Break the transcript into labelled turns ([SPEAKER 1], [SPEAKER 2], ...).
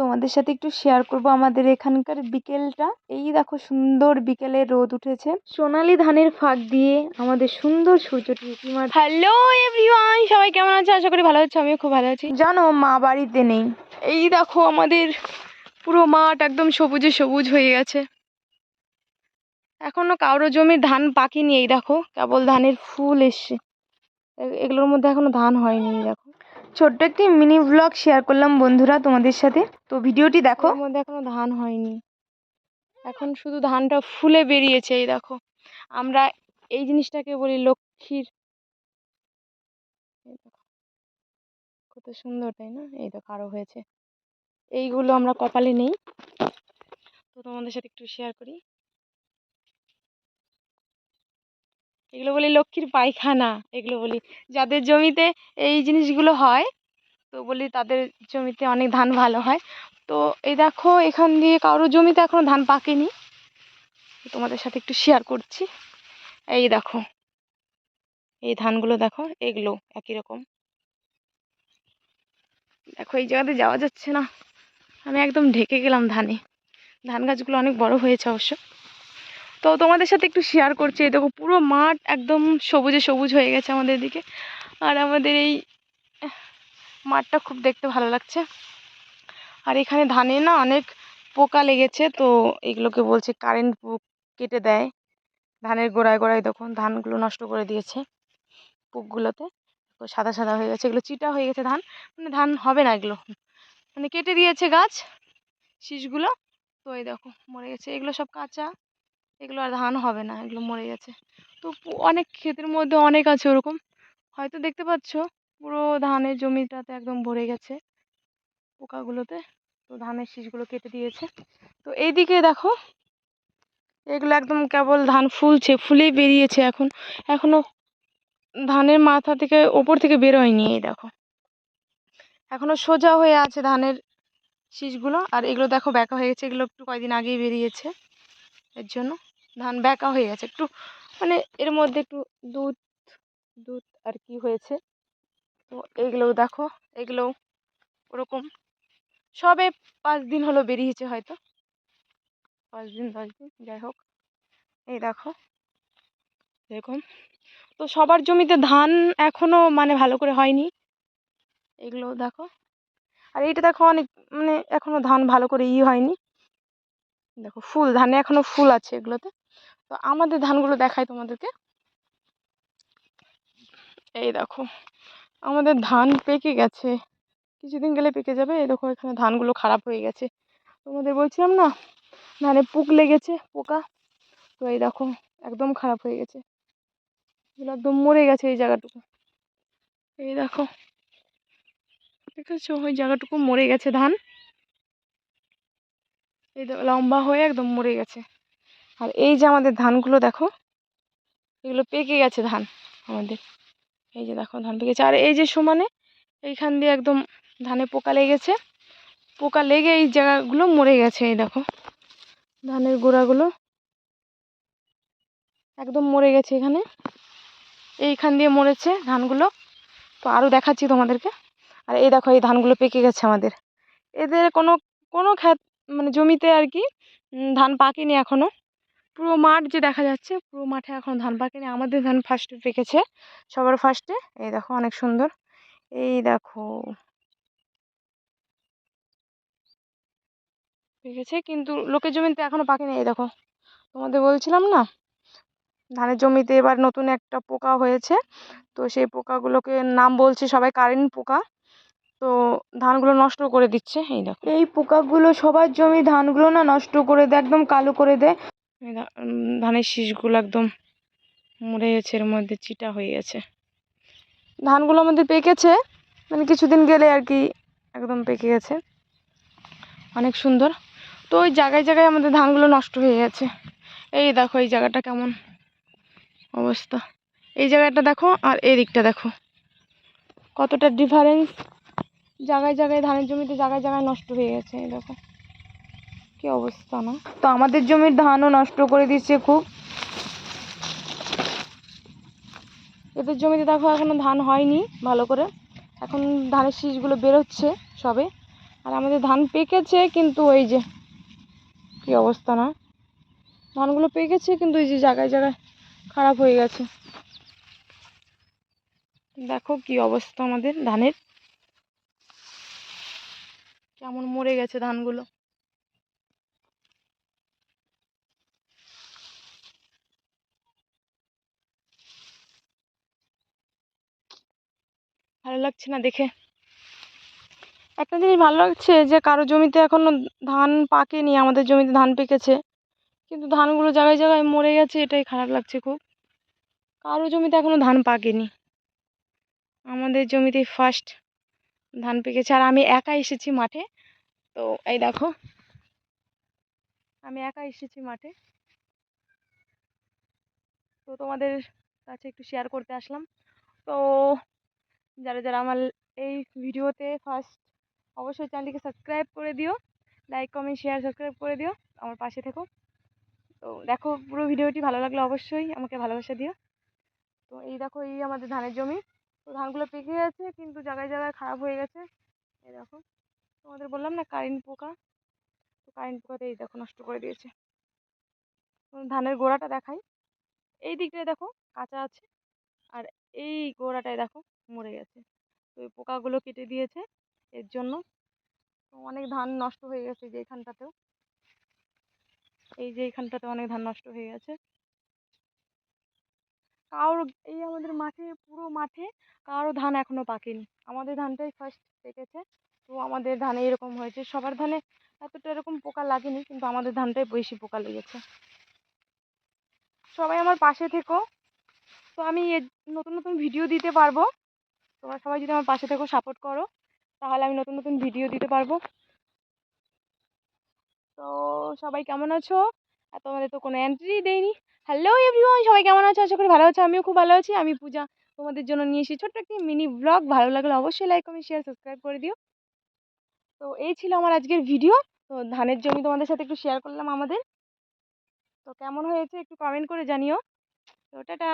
[SPEAKER 1] তোমাদের সাথে একটু শেয়ার করব আমাদের এখানকার বিকেলটা। এই দেখো সুন্দর বিকেলে রোদ উঠেছে। সোনালি ধানের ফাঁক দিয়ে আমাদের সুন্দর সূর্যটি হ্যালো এভরিওয়ান সবাই কেমন আছে? আশা করি ভালো আছে আমিও খুব ভালো আছি। জানো মা বাড়িতে নেই। এই দেখো আমাদের পুরো মাঠ একদম সবুজে সবুজ হয়ে গেছে। এখনও কারও জমির ধান পাকেনি এই দেখো। কেবল ধানের ফুল এসছে। এগুলোর মধ্যে এখনও ধান হয়নি দেখো। ছোট্ট একটি মিনি ব্লগ শেয়ার করলাম বন্ধুরা তোমাদের সাথে। তো ভিডিওটি দেখো। মধ্যে এখনও ধান হয়নি। এখন শুধু ধানটা ফুলে বেরিয়েছে, এই দেখো। আমরা এই জিনিসটাকে বলি লক্ষ্মীর। কত সুন্দর, তাই না? এই দেখো, আরও হয়েছে। এইগুলো আমরা কপালে নেই। তো তোমাদের সাথে একটু শেয়ার করি। এগুলো বলি লক্ষ্মীর পায়খানা, এগুলো বলি। যাদের জমিতে এই জিনিসগুলো হয়, তো বলি তাদের জমিতে অনেক ধান ভালো হয়। তো এই দেখো, এখান দিয়ে কারোর জমিতে এখনও ধান পাকেনি। তোমাদের সাথে একটু শেয়ার করছি। এই দেখো, এই ধানগুলো দেখো, এগুলো একই রকম। দেখো, এই জায়গাতে যাওয়া যাচ্ছে না। আমি একদম ঢেকে গেলাম ধানে। ধান গাছগুলো অনেক বড় হয়েছে অবশ্য। তো তোমাদের সাথে একটু শেয়ার করছি। এই দেখো, পুরো মাঠ একদম সবুজে সবুজ হয়ে গেছে আমাদের দিকে আর আমাদের এই মাঠটা খুব দেখতে ভালো লাগছে। আর এখানে ধানে না অনেক পোকা লেগেছে, তো এগুলোকে বলছে কারেন্ট পোক কেটে দেয়। ধানের গোড়ায় গোড়ায় দেখুন ধানগুলো নষ্ট করে দিয়েছে পোকগুলোতে। তো সাদা সাদা হয়ে গেছে, এগুলো চিটা হয়ে গেছে ধান। মানে ধান হবে না এগুলো। মানে কেটে দিয়েছে গাছ, শীষগুলো। তো এই দেখো, মরে গেছে। এগুলো সব কাঁচা। এগুলো আর ধান হবে না, এগুলো মরে গেছে। তো অনেক ক্ষেতের মধ্যে অনেক আছে ওরকম। হয়তো দেখতে পাচ্ছ, পুরো ধানের জমিটাতে একদম ভরে গেছে পোকাগুলোতে। তো ধানের শীষগুলো কেটে দিয়েছে। তো এইদিকে দেখো, এগুলো একদম কেবল ধান ফুলছে, ফুলেই বেরিয়েছে এখন। এখনও ধানের মাথা থেকে ওপর থেকে বেরোয়নি এই দেখো। এখনও সোজা হয়ে আছে ধানের শীষগুলো। আর এগুলো দেখো ব্যাকা হয়ে গেছে। এগুলো একটু কয়দিন আগেই বেরিয়েছে। এর জন্য ধান ব্যাকা হয়ে গেছে। একটু মানে এর মধ্যে একটু দুধ দুধ আর কি হয়েছে। তো এগুলোও দেখো, এগুলোও ওরকম। সবে পাঁচ দিন হলো বেরিয়েছে হয়তো। পাঁচ দিন, দশ দিন, যাই হোক। এই দেখো এরকম তো সবার জমিতে ধান এখনও মানে ভালো করে হয়নি। এগুলো দেখো। আর এইটা দেখো অনেক মানে এখনও ধান ভালো করে ই হয়নি। দেখো ফুল, ধানে এখনও ফুল আছে এগুলোতে। তো আমাদের ধানগুলো দেখাই তোমাদেরকে। এই দেখো, আমাদের ধান পেকে গেছে। কিছুদিন গেলে পেকে যাবে। এই দেখো, এখানে ধানগুলো খারাপ হয়ে গেছে। তোমাদের বলছিলাম না, ধানে পোক লেগেছে, পোকা। তো এই দেখো, একদম খারাপ হয়ে গেছে। এগুলো একদম মরে গেছে এই জায়গাটুকু। এই দেখো, দেখেছ? ওই জায়গাটুকু মরে গেছে ধান। এই লম্বা হয়ে একদম মরে গেছে। আর এই যে আমাদের ধানগুলো দেখো, এগুলো পেকে গেছে ধান আমাদের। এই যে দেখো ধান পেকেছে আর এই যে সমানে, এইখান দিয়ে একদম ধানে পোকা লেগেছে। পোকা লেগে এই জায়গাগুলো মরে গেছে, এই দেখো। ধানের গোড়াগুলো একদম মরে গেছে এখানে। এইখান দিয়ে মরেছে ধানগুলো। তো আরও দেখাচ্ছি তোমাদেরকে। আর এই দেখো, এই ধানগুলো পেকে গেছে আমাদের। এদের কোনো কোনো খ্যাত মানে জমিতে আর কি ধান পাকেনি এখনও। পুরো মাঠ যে দেখা যাচ্ছে, পুরো মাঠে এখন ধান পাকেনি। আমাদের ধান ফার্স্টে পেকেছে, সবার ফার্স্টে এই দেখো অনেক সুন্দর। এই দেখো। পেকেছে কিন্তু লোকের জমিতে এখনও পাকেনি। এই দেখো, তোমাদের বলছিলাম না? ধানের জমিতে এবার নতুন একটা পোকা হয়েছে। তো সেই পোকাগুলোকে নাম বলছে সবাই কারেন্ট পোকা। তো ধানগুলো নষ্ট করে দিচ্ছে। এই দেখো। এই পোকাগুলো সবার জমি ধানগুলো না নষ্ট করে দেয়, একদম কালো করে দেয়। ধানের শীষগুলো একদম মরে গেছে, এর মধ্যে চিটা হয়ে গেছে। ধানগুলো আমাদের পেকেছে মানে কিছুদিন গেলে আর কি একদম পেকে গেছে। অনেক সুন্দর। তো ওই জায়গায় জায়গায় আমাদের ধানগুলো নষ্ট হয়ে গেছে। এই দেখো, এই জায়গাটা কেমন অবস্থা। এই জায়গাটা দেখো আর এই দিকটা দেখো। কতটা ডিফারেন্স জায়গায় জায়গায় ধানের জমিতে জায়গায় জায়গায় নষ্ট হয়ে গেছে, এই দেখো। কি অবস্থা না? তো আমাদের জমির ধানও নষ্ট করে দিচ্ছে খুব। এদের জমিতে দেখো এখনও ধান হয়নি, ভালো করে। এখন ধানের শীষগুলো বেরোচ্ছে সবে। আর আমাদের ধান পেকেছে কিন্তু ওই যে, কী অবস্থা না? ধানগুলো পেকেছে কিন্তু ওই যে জায়গায় জায়গায় খারাপ হয়ে গেছে। দেখো কি অবস্থা আমাদের ধানের। কেমন মরে গেছে ধানগুলো। ভালো লাগছে না দেখে। একটা জিনিস ভালো লাগছে যে, কারও জমিতে এখনও ধান পাকেনি, আমাদের জমিতে ধান পেকেছে। কিন্তু ধানগুলো জায়গায় জায়গায় মরে গেছে, এটাই খারাপ লাগছে খুব। কারও জমিতে এখনও ধান পাকেনি। আমাদের জমিতেই ফার্স্ট ধান পেকেছে। আর আমি একা এসেছি মাঠে। তো এই দেখো, আমি একা এসেছি মাঠে। তো তোমাদের কাছে একটু শেয়ার করতে আসলাম। তো যারা যারা আমার এই ভিডিওতে ফার্স্ট অবশ্যই চ্যানেলটিকে সাবস্ক্রাইব করে দিও। লাইক কমেন্ট শেয়ার সাবস্ক্রাইব করে দিও। আমার পাশে থেকো। তো দেখো, পুরো ভিডিওটি ভালো লাগলে অবশ্যই আমাকে ভালোবাসা দিও। তো এই দেখো, এই আমাদের ধানের জমি। তো ধানগুলো পেকে গেছে, কিন্তু জায়গায় জায়গায় খারাপ হয়ে গেছে। এই দেখো, তোমাদের বললাম না, কারেন্ট পোকা। তো কারেন্ট পোকাতে এই দেখো, নষ্ট করে দিয়েছে। ধানের গোড়াটা দেখাই। এই দিকটায় দেখো, কাঁচা আছে। আর এই গোড়াটায় দেখো মরে গেছে। তো এই পোকাগুলো কেটে দিয়েছে এর জন্য। অনেক ধান নষ্ট হয়ে গেছে যে এখানটাতেও এই যে এখানটাতে অনেক ধান নষ্ট হয়ে গেছে। কারোর এই আমাদের মাঠে, পুরো মাঠে কারও ধান এখনও পাকেনি। আমাদের ধানটাই ফার্স্ট পেকেছে। তো আমাদের ধানে এরকম হয়েছে। সবার ধানে এতটা এরকম পোকা লাগেনি, কিন্তু আমাদের ধানটাই বেশি পোকা লেগেছে। সবাই আমার পাশে থেকো। তো আমি নতুন নতুন ভিডিও দিতে পারব। তোমরা সবাই যদি আমার পাশে থেকো সাপোর্ট করো, তাহলে আমি নতুন নতুন ভিডিও দিতে পারব। তো সবাই কেমন আছো? আর তোমাদের তো কোনো এন্ট্রি দেয়নি হ্যালো এভরিওয়ান সবাই কেমন আছো? আশা করি ভালো আছো, আমিও খুব ভালো আছি। আমি পূজা, তোমাদের জন্য নিয়ে এসেছি ছোট্ট একটি মিনি ব্লগ ভালো লাগলে অবশ্যই লাইক কমেন্ট শেয়ার সাবস্ক্রাইব করে দিও। তো এই ছিল আমার আজকের ভিডিও তো ধানের জমি তোমাদের সাথে একটু শেয়ার করলাম আমাদের। তো কেমন হয়েছে একটু কমেন্ট করে জানিও। তো টাটা।